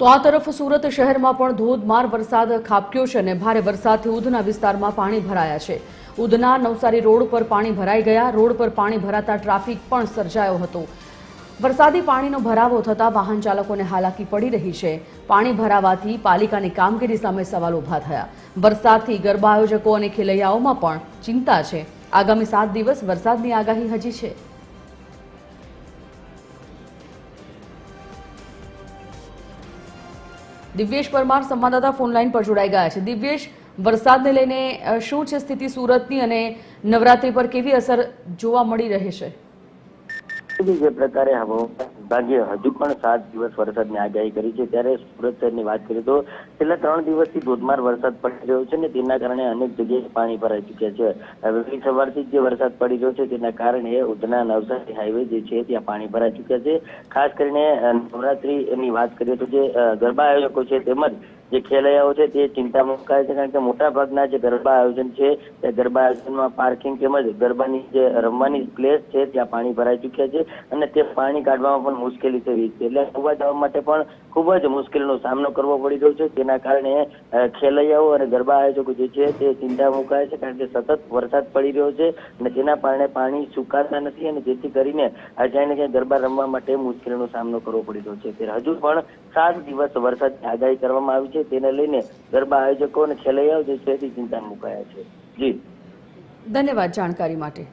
તો આ તરફ સુરત શહેરમાં પણ ધોધમાર વરસાદ ખાબક્યો છે અને ભારે વરસાદથી ઉધના વિસ્તારમાં પાણી ભરાયા છે. ઉધના નવસારી રોડ પર પાણી ભરાઈ ગયા. રોડ પર પાણી ભરાતા ટ્રાફિક પણ સર્જાયો હતો. વરસાદી પાણીનો ભરાવો થતાં વાહન ચાલકોને હાલાકી પડી રહી છે. પાણી ભરાવાથી પાલિકાની કામગીરી સામે સવાલ ઊભા થયા. વરસાદથી ગરબા આયોજકો અને ખેલૈયાઓમાં પણ ચિંતા છે. આગામી સાત દિવસ વરસાદની આગાહી હજી છે. દિવ્યેશ પરમાર સંવાદદાતા ફોનલાઈન પર જોડાઈ ગયા છે. દિવ્યેશ, વરસાદને લઈને શું છે સ્થિતિ સુરતની અને નવરાત્રી પર કેવી અસર જોવા મળી રહી છે? જે પ્રકારે હવામાન વિભાગે હજુ પણ સાત દિવસ વરસાદની આગાહી કરી છે. ત્યારે સુરત શહેરની વાત કરીએ તો છેલ્લા ત્રણ દિવસથી ધોધમાર વરસાદ પડી રહ્યો છે ને તેના કારણે અનેક જગ્યાએ પાણી ભરાઈ ચૂક્યા છે. વહેલી સવારથી જે વરસાદ પડી રહ્યો છે તેના કારણે ઉધના, નવસારી હાઈવે જે છે ત્યાં પાણી ભરાઈ ચૂક્યા છે. ખાસ કરીને નવરાત્રીની વાત કરીએ તો જે ગરબા આયોજકો છે તેમજ જે ખેલૈયાઓ છે તે ચિંતામાં મુકાય છે કારણ કે મોટા ભાગના જે ગરબા આયોજન છે તે ગરબા આયોજનમાં પાર્કિંગ તેમજ ગરબાની જે રમવાની પ્લેસ છે ત્યાં પાણી ભરાઈ ચૂક્યા છે. અને તે પાણી કાઢવામાં પણ મુશ્કેલી થઈ છે. એટલે ઊભા જવા માટે પણ ખૂબ જ મુશ્કેલીનો સામનો કરવો પડી રહ્યો છે. તેના કારણે ખેલૈયાઓ અને ગરબા આયોજકો જે છે, તે ચિંતા મુકાય છે કારણ કે સતત વરસાદ પડી રહ્યો છે અને તેના કારણે પાણી સુકાતા નથી અને જેથી કરીને ક્યાંય ક્યાંય ગરબા રમવા માટે મુશ્કેલીનો સામનો કરવો પડી રહ્યો છે. ત્યારે હજુ પણ સાત દિવસ વરસાદની આગાહી કરવામાં આવી છે. તેને લઈને ગરબા આયોજકો અને ખેલૈયાઓ જે છે, તે ચિંતા મુકાયા છે. જી. ધન્યવાદ જાણકારી માટે.